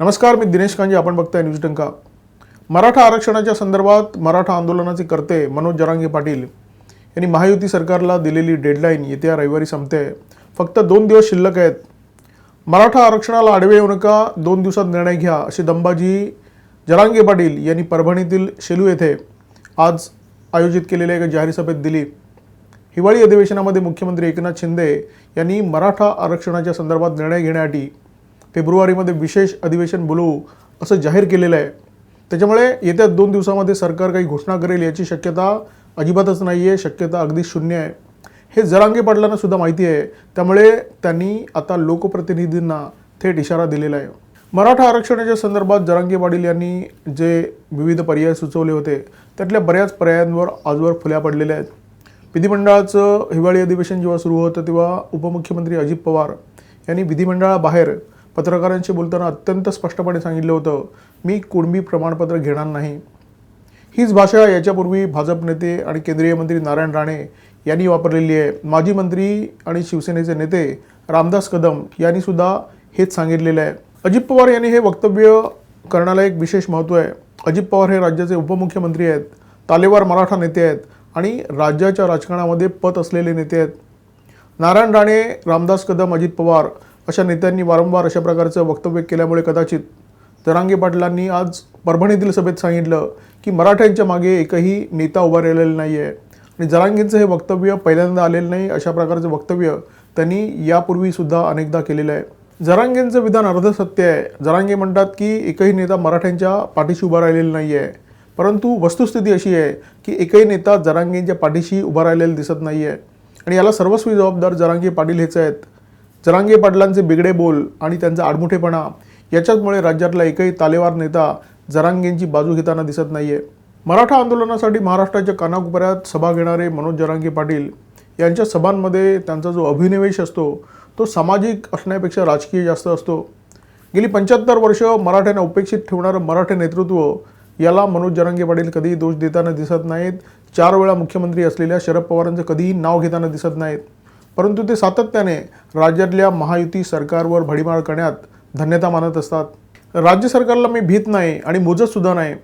नमस्कार मी दिनेश कांजे आपण बघताय न्यूज टंका मराठा आरक्षणाच्या संदर्भात मराठा आंदोलनाचे करते मनोज जरांगे पाटील यांनी महायुती सरकारला दिलेली डेडलाईन येत्या रविवारी संपते. फक्त दोन दिवस शिल्लक आहेत. मराठा आरक्षणाला आडवे येऊ नका दोन दिवसात निर्णय घ्या अशी दंबाजी जरांगे पाटील यांनी परभणीतील शेलू येथे आज आयोजित केलेल्या एका जाहीर सभेत दिली. हिवाळी अधिवेशनामध्ये मुख्यमंत्री एकनाथ शिंदे यांनी मराठा आरक्षणाच्या संदर्भात निर्णय घेण्यासाठी फेब्रुवारीमध्ये विशेष अधिवेशन बोलवू असं जाहीर केलेलं आहे. त्याच्यामुळे येत्या दोन दिवसामध्ये सरकार काही घोषणा करेल याची शक्यता अजिबातच नाही आहे शक्यता अगदी शून्य आहे. हे जरांगे पाटलांना सुद्धा माहिती आहे. त्यामुळे त्यांनी आता लोकप्रतिनिधींना थेट इशारा दिलेला आहे. मराठा आरक्षणाच्या संदर्भात जरांगे पाटील यांनी जे विविध पर्याय सुचवले होते त्यातल्या बऱ्याच पर्यायांवर आजवर फुल्या पडलेल्या आहेत. विधिमंडळाचं हिवाळी अधिवेशन जेव्हा सुरू होतं तेव्हा उपमुख्यमंत्री अजित पवार यांनी विधिमंडळाबाहेर पत्रकारांशी बोलताना अत्यंत स्पष्टपणे सांगितलं होतं मी कुणबी प्रमाणपत्र घेणार नाही. हीच भाषा याच्यापूर्वी भाजप नेते आणि केंद्रीय मंत्री नारायण राणे यांनी वापरलेली आहे. माजी मंत्री आणि शिवसेनेचे नेते रामदास कदम यांनी सुद्धा हेच सांगितलेलं आहे. अजित पवार यांनी हे वक्तव्य करण्याला एक विशेष महत्त्व आहे. अजित पवार हे राज्याचे उपमुख्यमंत्री आहेत तालेवार मराठा नेते आहेत आणि राज्याच्या राजकारणामध्ये पत असलेले नेते आहेत. नारायण राणे रामदास कदम अजित पवार अशा नेत्यांनी वारंवार अशा प्रकारचं वक्तव्य केल्यामुळे कदाचित जरांगे पाटलांनी आज परभणीतील सभेत सांगितलं की मराठ्यांच्या मागे एकही नेता उभा राहिलेला नाही आहे आणि जरांगेंचं हे वक्तव्य पहिल्यांदा आलेलं नाही अशा प्रकारचं वक्तव्य त्यांनी यापूर्वीसुद्धा अनेकदा केलेलं आहे. जरांगेंचं विधान अर्धसत्य आहे. जरांगे म्हणतात की एकही नेता मराठ्यांच्या पाठीशी उभा राहिलेला नाही आहे परंतु वस्तुस्थिती अशी आहे की एकही नेता जरांगेंच्या पाठीशी उभा राहिलेला दिसत नाही आहे आणि याला सर्वस्वी जबाबदार जरांगे पाटील हेच आहेत. जरांगे पाटलांचे बिगडे बोल आणि त्यांचा आडमुठेपणा याच्याचमुळे राज्यातला एकही तालेवार नेता जरांगेंची बाजू घेताना दिसत नाहीये. मराठा आंदोलनासाठी महाराष्ट्राच्या कानाकोपऱ्यात सभा घेणारे मनोज जरांगे पाटील यांच्या सभांमध्ये त्यांचा जो अभिनिवेश असतो तो सामाजिक असण्यापेक्षा राजकीय जास्त असतो. गेली पंच्याहत्तर वर्ष मराठ्यांना उपेक्षित ठेवणारं मराठे नेतृत्व याला मनोज जरांगे पाटील कधीही दोष देताना दिसत नाहीत. चार वेळा मुख्यमंत्री असलेल्या शरद पवारांचं कधीही नाव घेताना दिसत नाहीत. परंतु ते सातत्याने राज्यातल्या महायुती सरकारवर भडीमार करण्यात धन्यता मानत असतात. राज्य सरकारला मी भीत नाही आणि मोजतसुद्धा नाही.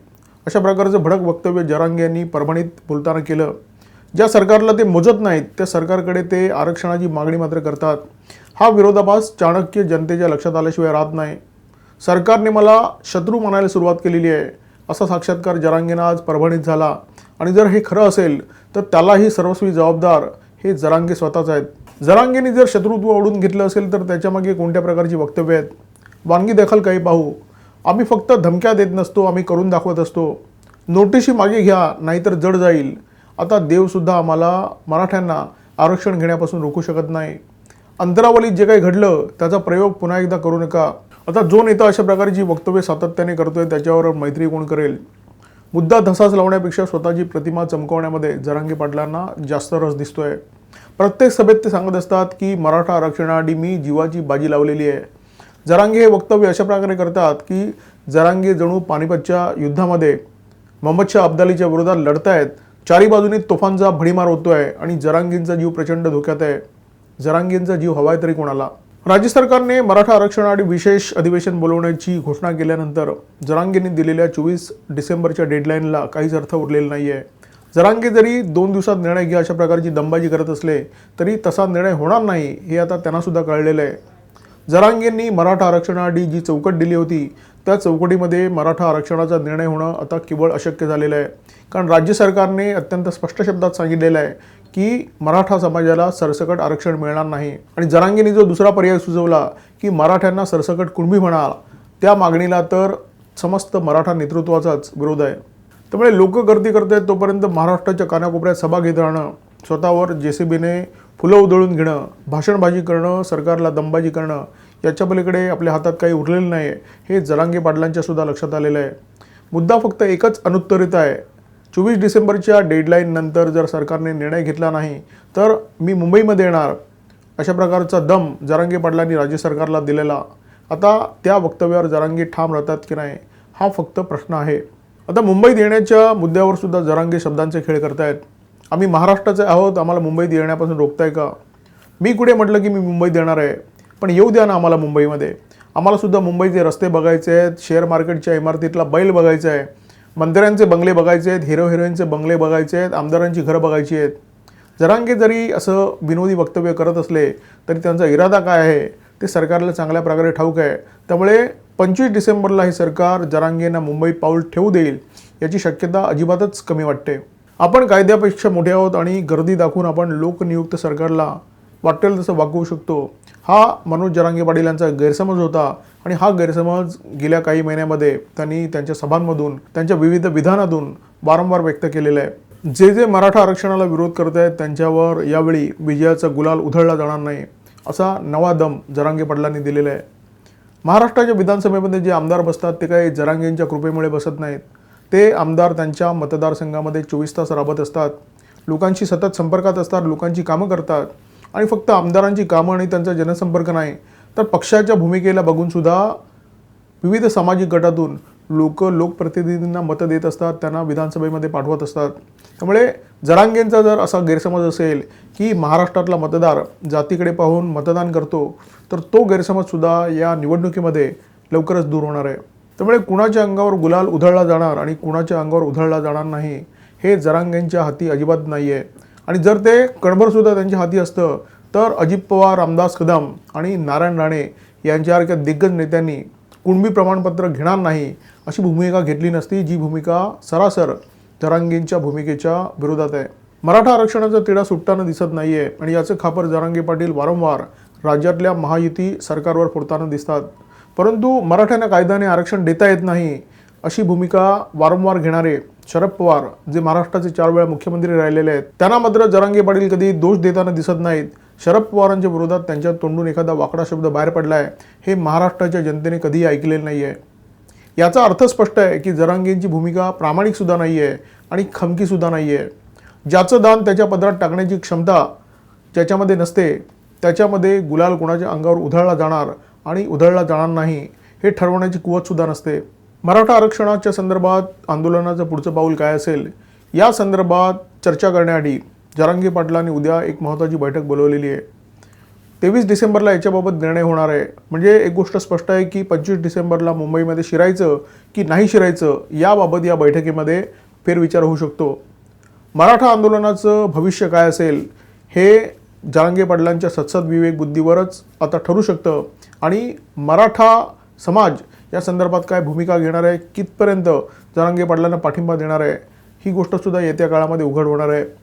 अशा प्रकारचं भडक वक्तव्य जरांगे यांनी परभणीत बोलताना केलं. ज्या सरकारला ते मोजत नाहीत त्या सरकारकडे ते आरक्षणाची मागणी मात्र करतात. हा विरोधाभास चाणक्य जनतेच्या लक्षात आल्याशिवाय राहत नाही. सरकारने मला शत्रू मानायला सुरुवात केलेली आहे असा साक्षात्कार जरांगेनं आज परभणीत झाला. आणि जर हे खरं असेल तर त्यालाही सर्वस्वी जबाबदार हे जरांगे स्वतःच आहेत. जरांगेने जर शत्रुत्व ओढून घेतलं असेल तर त्याच्यामागे कोणत्या प्रकारची वक्तव्य आहेत? वानगी दखल काही पाहू. आम्ही फक्त धमक्या देत नसतो आम्ही करून दाखवत असतो. नोटिशी मागे घ्या नाहीतर जड जाईल. आता देवसुद्धा आम्हाला मराठ्यांना आरक्षण घेण्यापासून रोखू शकत नाही. अंतरावलीत जे काही घडलं त्याचा प्रयोग पुन्हा एकदा करू नका. आता जो नेता अशा प्रकारची वक्तव्य सातत्याने करतोय त्याच्यावर मैत्री कोण करेल? मुद्दा धसाच लावण्यापेक्षा स्वतःची प्रतिमा चमकवण्यामध्ये जरांगी पाटलांना जास्त रस दिसतोय. प्रत्येक सभेत ते सांगत असतात की मराठा आरक्षणाआधी मी जीवाची बाजी लावलेली आहे. जरांगे हे वक्तव्य अशा प्रकारे करतात की जरांगे जणू पानिपतच्या युद्धामध्ये मोहम्मद शाह अब्दालीच्या विरोधात लढतायत. चारी बाजूनी तोफांचा भडीमार आहे आणि जरांगींचा जीव प्रचंड धोक्यात आहे. जरांगींचा जीव हवाय तरी कोणाला? राज्य सरकारने मराठा आरक्षणाआधी विशेष अधिवेशन बोलवण्याची घोषणा केल्यानंतर जरांगेंनी दिलेल्या चोवीस डिसेंबरच्या डेडलाईनला काहीच अर्थ उरलेला नाही आहे जरांगे जरी दोन दिवसात निर्णय घ्या अशा प्रकारची दंबाजी करत असले तरी तसा निर्णय होणार नाही हे आता त्यांनासुद्धा कळलेलं आहे. जरांगेंनी मराठा आरक्षणाआधी जी चौकट दिली होती त्या चौकटीमध्ये मराठा आरक्षणाचा निर्णय होणं आता केवळ अशक्य झालेलं आहे. कारण राज्य सरकारने अत्यंत स्पष्ट शब्दात सांगितलेलं आहे की मराठा समाजाला सरसकट आरक्षण मिळणार नाही. आणि जरांगेंनी जो दुसरा पर्याय सुचवला की मराठ्यांना सरसकट कुणबी म्हणा त्या मागणीला तर समस्त मराठा नेतृत्वाचाच विरोध आहे. त्यामुळे लोक गर्दी करत आहेत तोपर्यंत महाराष्ट्राच्या कानाकोपऱ्यात सभा घेत राहणं स्वतःवर जे सी बीने फुलं उधळून घेणं भाषणबाजी करणं सरकारला दमबाजी करणं याच्या पलीकडे आपल्या हातात काही उरलेलं नाही आहे हे जरांगे पाटलांच्या सुद्धा लक्षात आलेलं आहे. मुद्दा फक्त एकच अनुत्तरित आहे. चोवीस डिसेंबरच्या डेडलाईननंतर जर सरकारने निर्णय घेतला नाही तर मी मुंबईमध्ये येणार. अशा प्रकारचा दम जरांगे पाटलांनी राज्य सरकारला दिलेला. आता त्या वक्तव्यावर जरांगे ठाम राहतात की नाही हा फक्त प्रश्न आहे. आता मुंबईत येण्याच्या मुद्द्यावर सुद्धा जरांगे शब्दांचे खेळ करतायत. आम्ही महाराष्ट्राचे आहोत आम्हाला मुंबईत येण्यापासून रोखताय का? मी कुठे म्हटलं की मी मुंबईत येणार आहे? पण येऊ द्या ना आम्हाला मुंबईमध्ये. आम्हाला सुद्धा मुंबईचे रस्ते बघायचे आहेत शेअर मार्केटच्या इमारतीतला बैल बघायचा आहे मंदिरांचे बंगले बघायचे आहेत हिरो हिरोईनचे बंगले बघायचे आहेत आमदारांची घरं बघायची आहेत. जरांगे जरी असं विनोदी वक्तव्य करत असले तरी त्यांचा इरादा काय आहे? ते सरकारला चांगल्या प्रकारे ठाऊक आहे. त्यामुळे पंचवीस डिसेंबरला हे सरकार जरांगेंना मुंबईत पाऊल ठेवू देईल याची शक्यता अजिबातच कमी वाटते. आपण कायद्यापेक्षा मोठे आहोत आणि गर्दी दाखवून आपण लोकनियुक्त सरकारला वाटेल तसं वागवू शकतो. हा मनोज जरांगे पाटील यांचा गैरसमज होता आणि हा गैरसमज गेल्या काही महिन्यामध्ये त्यांनी त्यांच्या सभांमधून त्यांच्या विविध विधानातून वारंवार व्यक्त केलेला आहे. जे जे मराठा आरक्षणाला विरोध करत आहेत त्यांच्यावर यावेळी विजयाचा गुलाल उधळला जाणार नाही. असा नवा दम जरांगे पाटलांनी दिलेला आहे. महाराष्ट्राच्या विधानसभेमध्ये जे आमदार बसतात ते काही जरांगेंच्या कृपेमुळे बसत नाहीत. ते आमदार त्यांच्या मतदारसंघामध्ये चोवीस तास राबत असतात. लोकांशी सतत संपर्कात असतात लोकांची कामं करतात. आणि फक्त आमदारांची कामं आणि त्यांचा जनसंपर्क नाही तर पक्षाच्या भूमिकेला बघूनसुद्धा विविध सामाजिक गटातून लोक लोकप्रतिनिधींना मतं देत असतात त्यांना विधानसभेमध्ये पाठवत असतात. त्यामुळे जरांगेंचा जर असा गैरसमज असेल की महाराष्ट्रातला मतदार जातीकडे पाहून मतदान करतो तर तो गैरसमजसुद्धा या निवडणुकीमध्ये लवकरच दूर होणार आहे. त्यामुळे कुणाच्या अंगावर गुलाल उधळला जाणार आणि कुणाच्या अंगावर उधळला जाणार नाही हे जरांगेंच्या हाती अजिबात नाही आहे आणि जर ते कणभरसुद्धा त्यांच्या हाती असतं तर अजित पवार रामदास कदम आणि नारायण राणे यांच्यासारख्या दिग्गज नेत्यांनी कुणबी प्रमाणपत्र घेणार नाही अशी भूमिका घेतली नसती जी भूमिका सरासर जरांगेंच्या भूमिकेच्या विरोधात आहे. मराठा आरक्षणाचा तिढा सुटताना दिसत नाही आहे आणि याचं खापर जरांगे पाटील वारंवार राज्यातल्या महायुती सरकारवर फोडताना दिसतात. परंतु मराठ्यांना कायद्याने आरक्षण देता येत नाही अशी भूमिका वारंवार घेणारे शरद पवार जे महाराष्ट्राचे चार वेळा मुख्यमंत्री राहिलेले आहेत त्यांना मात्र जरांगे पाटील कधी दोष देताना दिसत नाहीत. शरद पवारांच्या विरोधात त्यांच्या तोंडून एखादा वाकडा शब्द बाहेर पडला आहे हे महाराष्ट्राच्या जनतेने कधीही ऐकलेलं नाही आहे याचा अर्थ स्पष्ट आहे की जरांगेंची भूमिका प्रामाणिकसुद्धा नाही आहे आणि खमकीसुद्धा नाही आहे ज्याचं दान त्याच्या पदरात टाकण्याची क्षमता ज्याच्यामध्ये नसते त्याच्यामध्ये गुलाल कोणाच्या अंगावर उधळला जाणार आणि उधळला जाणार नाही हे ठरवण्याची कुवतसुद्धा नसते. मराठा आरक्षणाच्या संदर्भात आंदोलनाचं पुढचं पाऊल काय असेल? या संदर्भात चर्चा करण्यासाठी जरांगी पाटलांनी उद्या एक महत्त्वाची बैठक बोलवलेली आहे. तेवीस डिसेंबरला याच्याबाबत निर्णय होणार आहे. म्हणजे एक गोष्ट स्पष्ट आहे की पंचवीस डिसेंबरला मुंबईमध्ये शिरायचं की नाही शिरायचं याबाबत या बैठकीमध्ये फेरविचार होऊ शकतो. मराठा आंदोलनाचं भविष्य काय असेल हे जरांगे पाटलांच्या सत्सद विवेक बुद्धीवरच आता ठरू शकतं. आणि मराठा समाज या संदर्भात काय भूमिका घेणार आहे कितपर्यंत जरांगे पाटलांना पाठिंबा देणार आहे ही गोष्टसुद्धा येत्या काळामध्ये उघड होणार आहे.